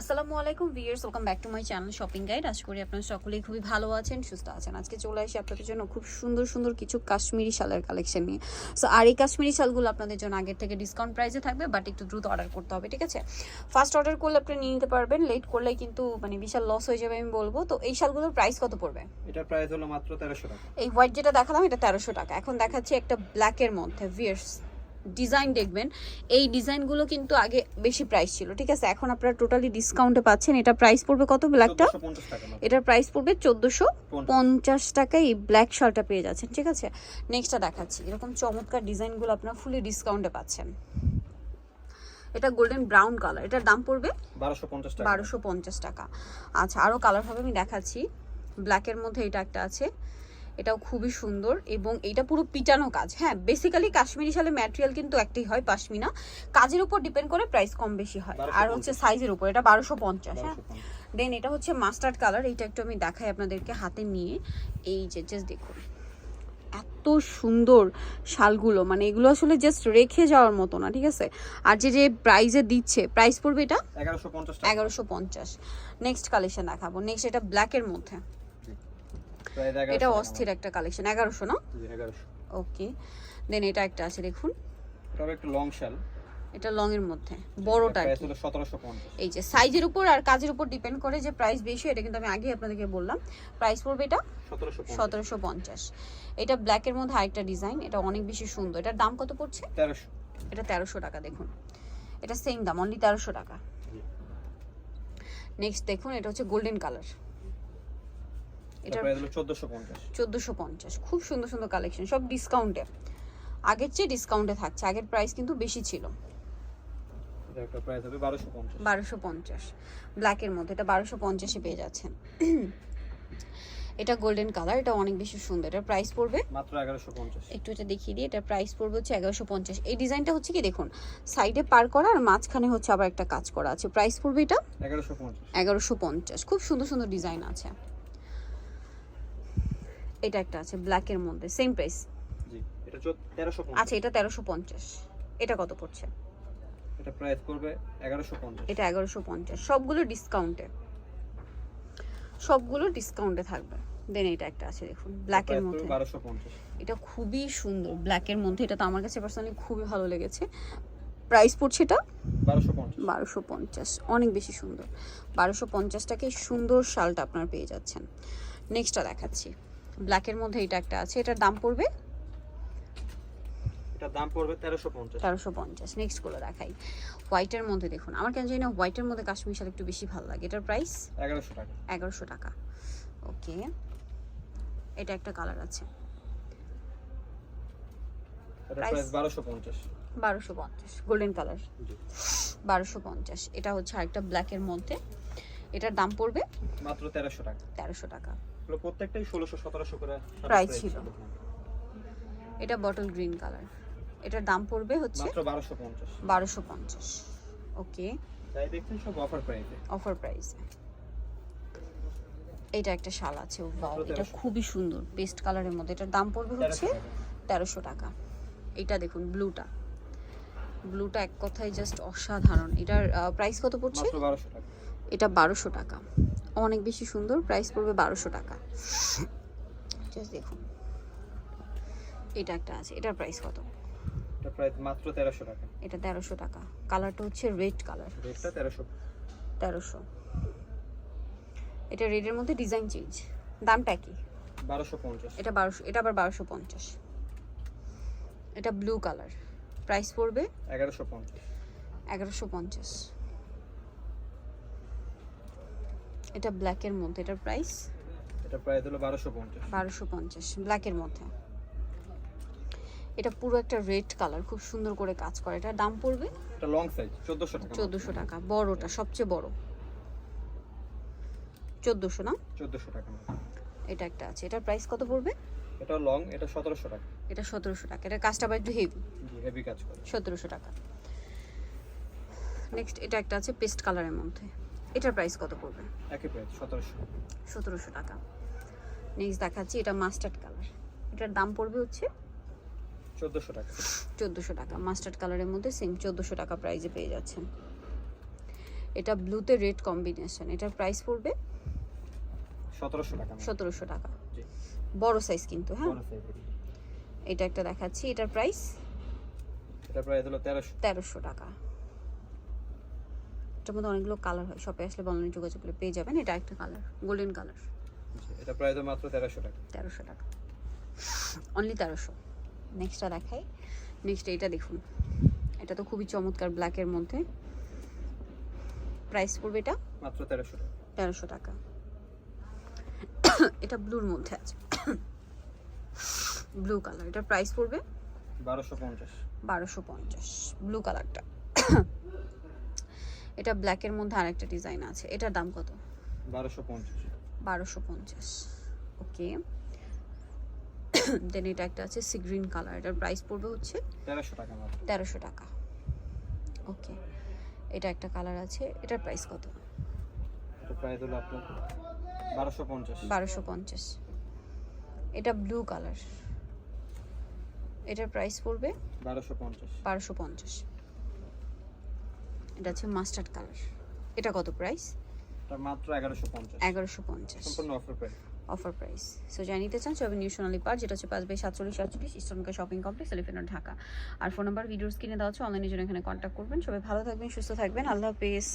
আসসালামু আলাইকুম viewers welcome back to my channel shopping guide. আশা করি আপনারা সকলেই খুবই ভালো আছেন সুস্থ আছেন। আজকে চলে আসি আপনাদের জন্য খুব সুন্দর সুন্দর কিছু কাশ্মীরি শালের কালেকশন নিয়ে। সো আর এই কাশ্মীরি শালগুলো আপনাদের জন্য আগের থেকে ডিসকাউন্ট প্রাইসে থাকবে বাট একটু দ্রুত অর্ডার করতে হবে ঠিক আছে? ফার্স্ট অর্ডার করলে আপনি নিয়ে নিতে পারবেন লেট করলে কিন্তু মানে বিশাল লস হয়ে যাবে আমি বলব। তো এই শালগুলোর প্রাইস কত পড়বে? এটা প্রাইস হলো মাত্র তেরোশো টাকা। এই হোয়াইট যেটা দেখালাম এটা তেরোশো টাকা। এখন দেখাচ্ছি একটা ব্ল্যাকের মধ্যে ভিয়ার্স ডিজাইন দেখবেন এই ডিজাইনগুলো কিন্তু আগে বেশি প্রাইস ছিল ঠিক আছে? এখন আপনারা টোটালি ডিসকাউন্টে পাচ্ছেন। এটা প্রাইস পড়বে কত ব্ল্যাকটা 1450 টাকা। মাত্র। এটার প্রাইস পড়বে চোদ্দোশো পঞ্চাশ। টাকায় এই ব্ল্যাক শালটা পেয়ে যাচ্ছেন ঠিক আছে? নেক্সটটা দেখাচ্ছি। এরকম চমৎকার ডিজাইনগুলো আপনারা ফুলি ডিসকাউন্টে পাচ্ছেন। এটা গোল্ডেন ব্রাউন কালার এটার দাম পড়বে 1250 টাকা। বারোশো পঞ্চাশ টাকা। আচ্ছা আরও কালার হবে আমি দেখাচ্ছি। ব্ল্যাকের মধ্যে এটা একটা আছে। এটাও খুবই সুন্দর এবং এটা পুরো পিটানো কাজ। হ্যাঁ বেসিক্যালি কাশ্মীরি শালে ম্যাটেরিয়াল কিন্তু একটাই হয় পাশমিনা। কাজের উপর ডিপেন্ড করে প্রাইস কম বেশি হয়। আর হচ্ছে সাইজের উপর এটা বারোশো পঞ্চাশ হ্যাঁ। দেন এটা হচ্ছে মাস্টার্ড কালার এইটা একটু আমি দেখাই আপনাদেরকে হাতে নিয়ে। এই যে জাস্ট দেখুন। এত সুন্দর শালগুলো মানে এগুলো আসলে জাস্ট রেখে যাওয়ার মতো না ঠিক আছে? আর যে যে প্রাইজে দিচ্ছে প্রাইস পড়বে এটা? 1150 টাকা। এগারোশো পঞ্চাশ। নেক্সট কালেকশন দেখাবো। নেক্সট এটা ব্ল্যাকের মধ্যে। প্রাইস 1100 এটা অস্থির একটা কালেকশন এগারোশো না? 1100 ওকে দেন এটা একটা আছে দেখুন। একটু লং শাল এটা লং এর মধ্যে বড়টা আর কি। হলো 1750 এই যে সাইজের উপর আর কাজের উপর ডিপেন্ড করে যে প্রাইস বেশি এটা কিন্তু আমি আগে আপনাদেরকে বললাম। প্রাইস পড়বে এটা 1750 সতেরোশো পঞ্চাশ। এটা ব্ল্যাকের মধ্যে আরেকটা ডিজাইন এটা অনেক বেশি সুন্দর। এটার দাম কত পড়ছে? 1300 এটা তেরোশো টাকা দেখুন। এটা সেম দাম অনলি তেরোশো টাকা। নেক্সট দেখুন এটা হচ্ছে গোল্ডেন কালার এটা এটার প্রাইস হলো 1450 চোদ্দোশো পঞ্চাশ। খুব সুন্দর সুন্দর কালেকশন সব ডিসকাউন্টে আগের চেয়ে ডিসকাউন্টে থাকছে আগের প্রাইস কিন্তু বেশি ছিল। এটা একটা প্রাইস হবে 1250 বারোশো পঞ্চাশ। ব্ল্যাকের মধ্যে এটা বারোশো পঞ্চাশে পেয়ে যাচ্ছেন। এটা গোল্ডেন কালার এটা অনেক বেশি সুন্দর। এটার প্রাইস পড়বে? মাত্র 1150 একটু এটা দেখিয়ে দিই এটার প্রাইস পড়বে হচ্ছে এগারোশো পঞ্চাশ। এই ডিজাইনটা হচ্ছে কি দেখুন সাইডে পার করা আর মাঝখানে হচ্ছে আবার একটা কাজ করা আছে। প্রাইস পড়বে এটা? 1150 এগারোশো পঞ্চাশ। খুব সুন্দর সুন্দর ডিজাইন আছে। এটা একটা আছে ব্ল্যাকের মধ্যে সেম প্রাইস জি এটা 1350 আচ্ছা এটা তেরোশো পঞ্চাশ। এটা কত পড়ছে? এটা প্রাইস করবে 1150 এটা এগারোশো পঞ্চাশ। সবগুলো ডিসকাউন্টে সবগুলো ডিসকাউন্টে থাকবে। দেন এটা একটা আছে দেখুন ব্ল্যাকের প্রাইস মধ্যে। 1250 এটা খুবই সুন্দর ব্ল্যাকের মধ্যে। এটা তো আমার কাছে পার্সোনালি খুবই ভালো লেগেছে। প্রাইস পড়ছে এটা? 1250 বারোশো পঞ্চাশ। অনেক বেশি সুন্দর। বারোশো পঞ্চাশ টাকায় সুন্দর শালটা আপনারা পেয়ে যাচ্ছেন। নেক্সটটা দেখাচ্ছি। ব্ল্যাকের মধ্যে এটা একটা আছে এটার দাম পড়বে? এটার দাম পড়বে 1350 তেরোশো পঞ্চাশ নেক্সটগুলো দেখাই। হোয়াইটের মধ্যে দেখুন আমার কেন জানি না হোয়াইটের মধ্যে কাশ্মীর শাল একটু বেশি ভালো লাগে। এটার প্রাইস 1100 টাকা। এগারোশো টাকা। ওকে এটা একটা কালার আছে। এটা? প্রাইস 1250 বারোশো পঞ্চাশ। গোল্ডেন কালার জি। বারোশো পঞ্চাশ এটা হচ্ছে আরেকটা ব্ল্যাকের মধ্যে। এটার দাম পড়বে? মাত্র 1300 টাকা। তেরোশো টাকা। এগুলো প্রত্যেকটাই 1600 1700 করে Price ছিল। এটা বটল গ্রিন কালার এটার দাম পড়বে হচ্ছে মাত্র 1250 বারোশো পঞ্চাশ। ওকে। যাই দেখছেন সব অফার প্রাইসে অফার প্রাইস এটা একটা শাল আছে ওয়াও এটা খুবই সুন্দর পেস্ট কালারের মধ্যে। এটার দাম পড়বে হচ্ছে 1300 তেরোশো টাকা। এটা দেখুন ব্লুটা ব্লুটা এক কথায় জাস্ট অসাধারণ। এটার প্রাইস কত পড়ছে? মাত্র 1200 টাকা। এটা বারোশো টাকা। অনেক বেশি সুন্দর প্রাইস পড়বে বারোশো টাকা। জাস্ট দেখুন। এটা একটা আছে এটার প্রাইস কত? এটা প্রাইস মাত্র 1300 টাকা। এটা 1300 টাকা। কালারটা হচ্ছে রেড কালার তেরোশো। 1300 এটা রেডের মধ্যে ডিজাইন চেঞ্জ দামটা কি? 1250 এটা বারোশো এটা আবার 1250 এটা ব্লু কালার প্রাইস পড়বে 1150 1150 এটা ব্ল্যাকের মধ্যে এটার প্রাইস এটা প্রাইস হলো 1250 বারোশো পঞ্চাশ ব্ল্যাকের মধ্যে। এটা পুরো একটা রেড কালার খুব সুন্দর করে কাজ করে। এটার দাম পড়বে? এটা লং সাইজ 1400 টাকা চোদ্দোশো টাকা বড়টা সবচেয়ে বড়। চোদ্দোশো না? 1400 টাকা এটা একটা আছে। এটার প্রাইস কত পড়বে? এটা লং এটা 1700 টাকা। এটা সতেরোশো টাকা। এটা কাজটা একটু হেভি হেভি কাজ করে। সতেরোশো টাকা। নেক্সট এটা একটা আছে পেস্ট কালারের মধ্যে। এটার প্রাইস কত পড়বে? একই প্রাইস 1700 সতেরোশো টাকা। নেক্সট দেখাচ্ছি এটা মাস্টার্ড কালার এটার দাম পড়বে হচ্ছে 1400 টাকা। চোদ্দোশো টাকা। মাস্টার্ড কালারের মধ্যে সেম চোদ্দোশো টাকা প্রাইজে পেয়ে যাচ্ছেন। এটা ব্লুতে রেড কম্বিনেশন এটার প্রাইস পড়বে সতেরোশো টাকা। ম্যাম। সতেরোশো টাকা। জি। বড় সাইজ কিন্তু হ্যাঁ? এটা একটা দেখাচ্ছি এটার প্রাইস এটা প্রায় হলো তেরোশো। তেরোশো টাকা। এটার মধ্যে অনেকগুলো কালার হয়। শপে আসলে বলনের যোগাযোগ করে পেয়ে যাবেন। এটা একটা কালার গোল্ডেন কালার এটা প্রায় তো মাত্র তেরোশো টাকা। তেরোশো টাকা। অনলি তেরোশো। নেক্সটটা দেখাই। নেক্সট এইটা দেখুন। এটা তো খুবই চমৎকার ব্ল্যাকের মধ্যে। প্রাইস পড়বে এটা? মাত্র তেরোশো টাকা। তেরোশো টাকা। এটা ব্লুর মধ্যে আছে। ব্লু কালার এটার প্রাইস পড়বে? বারোশো পঞ্চাশ। বারোশো পঞ্চাশ। ব্লু কালারটা এটা ব্ল্যাকের মধ্যে আরেকটা ডিজাইন আছে। এটার দাম কত? বারোশো পঞ্চাশ। বারোশো পঞ্চাশ। ওকে দেন এটা একটা আছে সি গ্রিন কালার। এটার প্রাইস পড়বে হচ্ছে তেরোশো টাকা তেরোশো টাকা। ওকে এটা একটা কালার আছে এটার প্রাইস কত? এটা প্রায় হলো আপনার বারোশো পঞ্চাশ। বারোশো পঞ্চাশ। এটা ব্লু কালার এটার প্রাইস পড়বে বারোশো পঞ্চাশ। বারোশো পঞ্চাশ। এটা হচ্ছে মাস্টার্ড কালার। এটা কত প্রাইস এটা মাত্র এগারোশো পঞ্চাশ। এগারোশো পঞ্চাশ। সম্পূর্ণ offer price offer price so যাই নিতে চান সবাই নিউ সোনালি পার যেটা হচ্ছে পাঁচ বাই সাতচল্লিশ সাতচল্লিশ ইস্টর্নকা শপিং কমপ্লেক্স এলিফেন্ট ঢাকা। আর ফোন নাম্বার ভিডিও কিনে দেওয়া হচ্ছে অনলাইনের জন্য এখানে কন্ট্যাক্ট করবেন। সবাই ভালো থাকবেন সুস্থ থাকবেন। আল্লাহ হাফেজ।